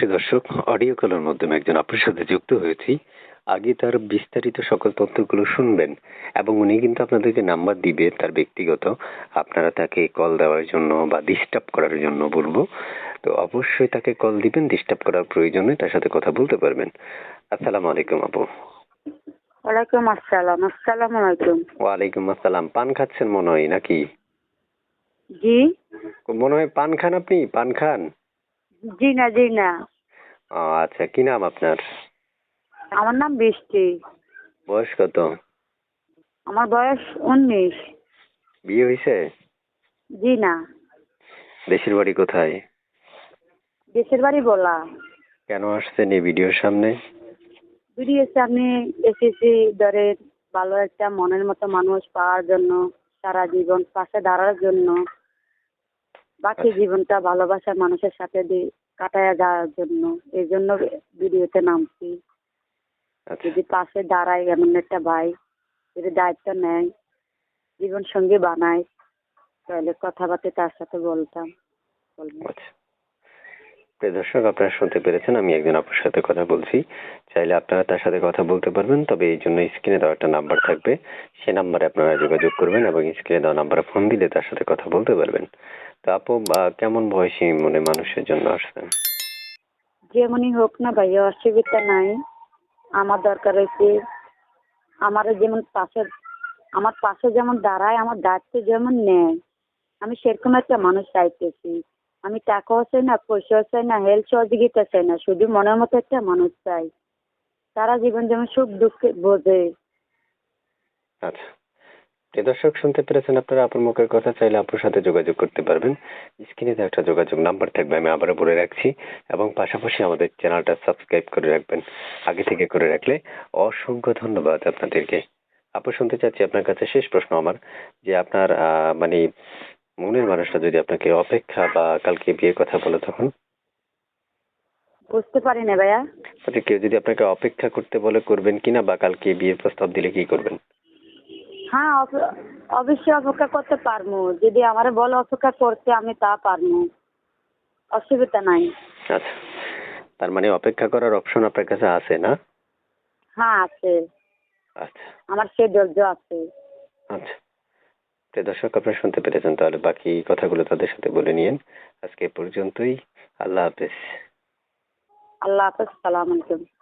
প্রিয় দর্শক অডিও কলের মাধ্যমে একজন আপনার সাথে যুক্ত হয়েছি। আগে তার বিস্তারিত সকল তথ্যগুলো শুনবেন এবং উনি কিন্তু আপনাদেরকে নাম্বার দিবে তার ব্যক্তিগত আপনারা তাকে কল দেওয়ার জন্য বা ডিস্টার্ব করার জন্য বলব। তো অবশ্যই তাকে কল দিবেন ডিস্টার্ব করার প্রয়োজনে তার সাথে কথা বলতে পারবেন। আসসালামু আলাইকুম আপু। ওয়ালাইকুম আসসালাম আসসালামু আলাইকুম। ওয়ালাইকুম আসসালাম পান খাচ্ছেন মনে হয় নাকি? জি। মনে হয় পান খান আপনি পান খান? জি না জি না। ও, আচ্ছা কি নাম আপনার? আমার নাম বৃষ্টি। বয়স কত? আমার বয়স উনিশ। বিয়ে হয়েছে? জি না। দেশের বাড়ি কোথায়? দেশের বাড়ি বলা। কেন আসছেন এই ভিডিওর সামনে? বেরিয়েছে সামনে এসেছি ধরে ভালো একটা মনের মতো মানুষ পাওয়ার জন্য সারা জীবন পাশে দাঁড়ার জন্য। বাকি। জীবনটা ভালোবাসার মানুষের সাথে দিয়ে কাটায় যাওয়ার জন্য। এই জন্য ভিডিওতে নামছি। আচ্ছা। যদি পাশে দাঁড়ায় এমন একটা ভাই যদি দায়িত্ব নেয় জীবন সঙ্গী বানায় তাহলে কথাবার্তা তার সাথে বলতাম। বলব। আচ্ছা। প্রিয় দর্শক, আপনারা শুনতে পেরেছেন আমি একজন আপনার সাথে কথা বলছি। চাইলে আপনারা তার সাথে কথা বলতে পারবেন, তবে এই জন্য স্ক্রিনে দেওয়া একটা নাম্বার থাকবে। সে নাম্বারে আপনারা যোগাযোগ করবেন এবং স্ক্রিনে দেওয়া নাম্বারে ফোন দিলে তার সাথে কথা বলতে পারবেন। তো আপু কেমন বয়সী মনে মানুষের জন্য আসছেন? যেমনই হোক না ভাইয়া অসুবিধা নাই। আমার দরকার হয়েছে, আমার যেমন পাশে, আমার পাশে যেমন দাঁড়ায়, আমার দায়িত্ব যেমন নেয়, আমি সেরকম একটা মানুষ চাইতেছি। আমি টাকাও চাই না পয়সাও চাই না হেল্প সহযোগিতা চাই না, শুধু মনের মতো একটা মানুষ চাই। সারা জীবন যেমন সুখ দুঃখে বোঝে। আচ্ছা। দর্শক, শুনতে পেরেছেন আপনারা, আপুর মুখের কথা চাইলে আপুর সাথে যোগাযোগ করতে পারবেন। স্ক্রিনে দেওয়া একটা যোগাযোগ নাম্বার থাকবে, আমি আবারও বলে রাখছি। এবং পাশাপাশি আমাদের চ্যানেলটা সাবস্ক্রাইব করে রাখবেন। আগে থেকে করে রাখলে অসংখ্য ধন্যবাদ আপনাদেরকে। আপু, শুনতে চাচ্ছি আপনার কাছে শেষ প্রশ্ন আমার, যে আপনার মানে মনের মানুষটা যদি আপনাকে অপেক্ষা বা কালকে বিয়ের কথা বলে তখন? বুঝতে পারি না ভাইয়া। আচ্ছা কেউ যদি আপনাকে অপেক্ষা করতে বলে করবেন কিনা বা কালকে বিয়ের প্রস্তাব দিলে কি করবেন? হ্যাঁ অবশ্যই অপেক্ষা করতে পারব। যদি আমার বলে অপেক্ষা করতে আমি তা পারব। অসুবিধা নাই। আচ্ছা তার মানে অপেক্ষা করার অপশন আপনার কাছে আছে না? হ্যাঁ আছে। আচ্ছা। আমার সে ধৈর্য আছে। আচ্ছা। দর্শক, আপনারা শুনতে পেরেছেন তাহলে বাকি কথাগুলো তাদের সাথে বলে নিয়েন। আজকে পর্যন্তই। আল্লাহ হাফেজ। আল্লাহ হাফেজ, সালাম আলাইকুম।